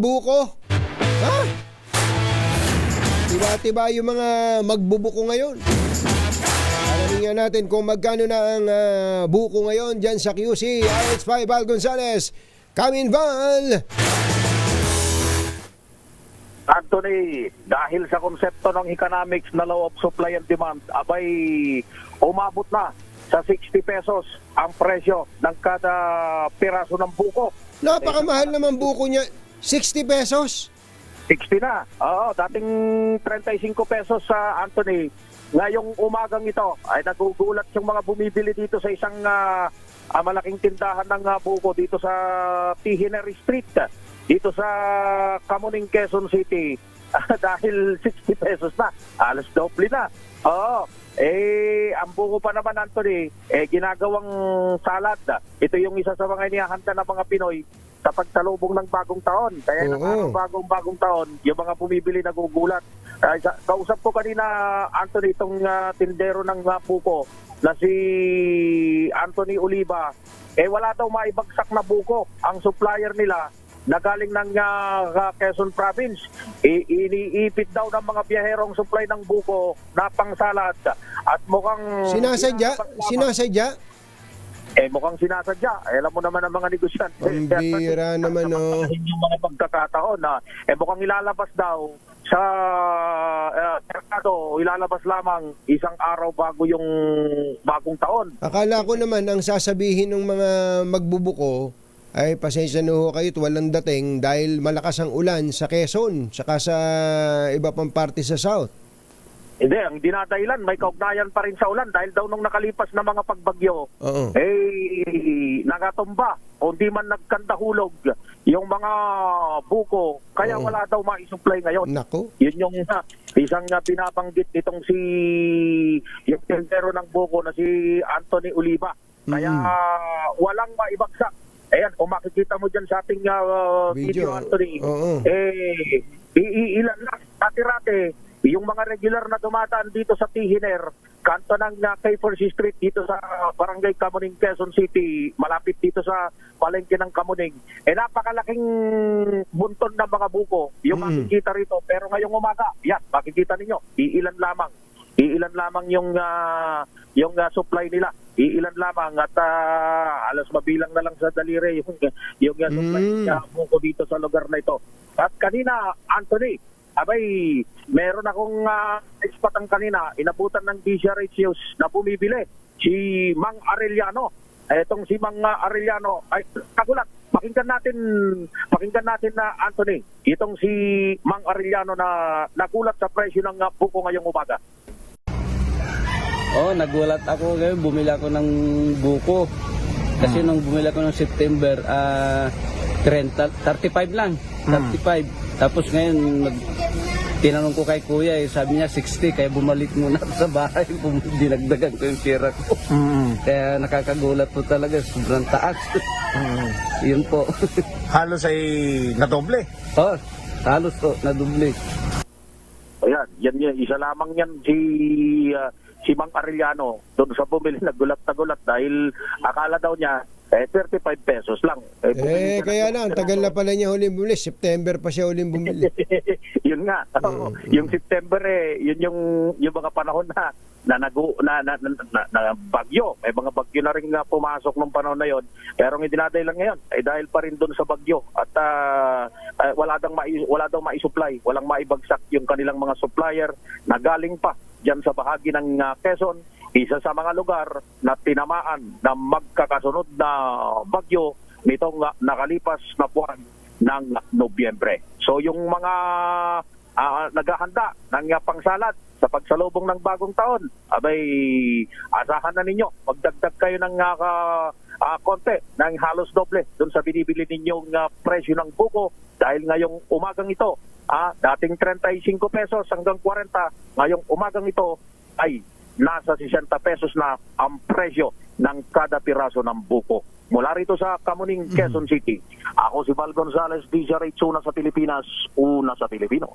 buko. Ha? Tiba-tiba yung mga magbubuko ngayon. Alamin nga natin kung magkano na ang ah, buko ngayon dyan sa QC. RH5 Val Gonzales. Kamin Val. Anthony, dahil sa konsepto ng economics na law of supply and demand, abay umabot na sa 60 pesos ang presyo ng kada piraso ng buko. Napakamahal naman buko niya. 60 pesos. 60 na. Oo, dating 35 pesos sa Anthony. Ngayong umagang ito ay nagugulat yung mga bumibili dito sa isang ah, malaking tindahan ng ah, buko dito sa Tihineri Street. Dito sa Kamuning, Quezon City. Dahil 60 pesos na. Alas doble na. Oo. Eh, ang buko pa naman, Anthony, eh, ginagawang salad. Ito yung isa sa mga inihahanda ng mga Pinoy sa pagsalubong ng bagong taon. Kaya ng araw bagong bagong taon, yung mga bumibili nagugulat. Uh, kausap ko kanina, Anthony, itong ah, tindero ng uh, buko na si Anthony Oliva, eh wala daw maibagsak na buko. Ang supplier nila na galing ng ah, Quezon Province, I- iniipit daw ng mga biyaherong supply ng buko na pangsalad. At mukhang... Sinasadya? Sinasadya? Eh, mukhang sinasadya. Eh, alam mo naman ang mga negosyante. Ang bira naman, oh. Yung mga pagkakataon na, eh, mukhang ilalabas daw sa uh, merkado, ilalabas lamang isang araw bago yung bagong taon. Akala ko naman ang sasabihin ng mga magbubuko ay pasensya na ho kayo at walang dating dahil malakas ang ulan sa Quezon saka sa iba pang parte sa South. Hindi, ang dinadahilan, may kaugnayan pa rin sa ulan dahil daw nung nakalipas na mga pagbagyo, Oo. eh, nagatumba o hindi man nagkandahulog yung mga buko, kaya Oo. wala daw maisupply ngayon. Nako. Yun yung uh, isang uh, binabanggit nitong si yung tendero ng buko na si Anthony Oliva. Kaya Mm. uh, walang maibagsak. Ayan, kung makikita mo dyan sa ating uh, Video. video, Anthony, Oo. eh, iilan lang, dati-rate, yung mga regular na dumadaan dito sa Tihiner, kanto ng uh, K4C Street dito sa Barangay Kamuning, Quezon City, malapit dito sa palengke ng Kamuning. Eh napakalaking bunton ng mga buko yung Mm. makikita rito. Pero ngayong umaga, yan, makikita ninyo, iilan lamang. Iilan lamang yung ah, yung ah, supply nila. Iilan lamang at ah, alas mabilang na lang sa daliri yung yung ah, supply Mm. ng buko dito sa lugar na ito. At kanina, Anthony, abay, meron akong uh, expatang kanina, inabutan ng DCRH News na bumibili, si Mang Arellano. Etong si Mang ah, Arellano, ay kagulat. Pakinggan natin, pakinggan natin na Anthony, itong si Mang Arellano na nagulat sa presyo ng ah, buko ngayong umaga. Oh, nagulat ako ngayon, bumili ako ng buko. Kasi nung bumili ako ng September, ah 30, 35 lang. 35. Tapos ngayon, nag, tinanong ko kay kuya, eh, sabi niya 60, kaya bumalik muna ako sa bahay. Bum- Dinagdagan ko yung pera ko. Kaya nakakagulat po talaga, sobrang taas. Yun po. halos ay nadoble. oh, halos po, nadubli. Ayan, yan yan. Isa lamang yan si ah, si Mang Arellano doon sa bumili nagulat na gulat dahil akala daw niya eh 35 pesos lang. Eh, ng kaya na, ang tagal na pala niya huling bumili. September pa siya huling bumili. yun nga. oo. yung September eh, yun yung yung mga panahon na na nagu na, na, na, na- na bagyo. May mga bagyo na rin nga pumasok nung panahon na yon. Pero ang idinadahilan lang ngayon ay dahil pa rin doon sa bagyo at ah, ah, wala daw mai, wala daw mai-supply, walang maibagsak yung kanilang mga supplier na galing pa diyan sa bahagi ng ah, Quezon, isa sa mga lugar na tinamaan na magkakasunod na bagyo nitong ah, nakalipas na buwan ng Nobyembre. So yung mga ah, naghahanda ng ah, pangsalad sa pagsalubong ng bagong taon, abay asahan na ninyo, magdagdag kayo ng ka- ah, konti ng halos doble doon sa binibili ninyong ah, presyo ng buko dahil ngayong umagang ito, ah, dating 35 pesos hanggang 40, ngayong umagang ito ay nasa 60 pesos na ang presyo ng kada piraso ng buko. Mula rito sa Kamuning, Quezon City, ako si Val Gonzales, DJ Ray Tsuna sa Pilipinas, una sa Pilipino.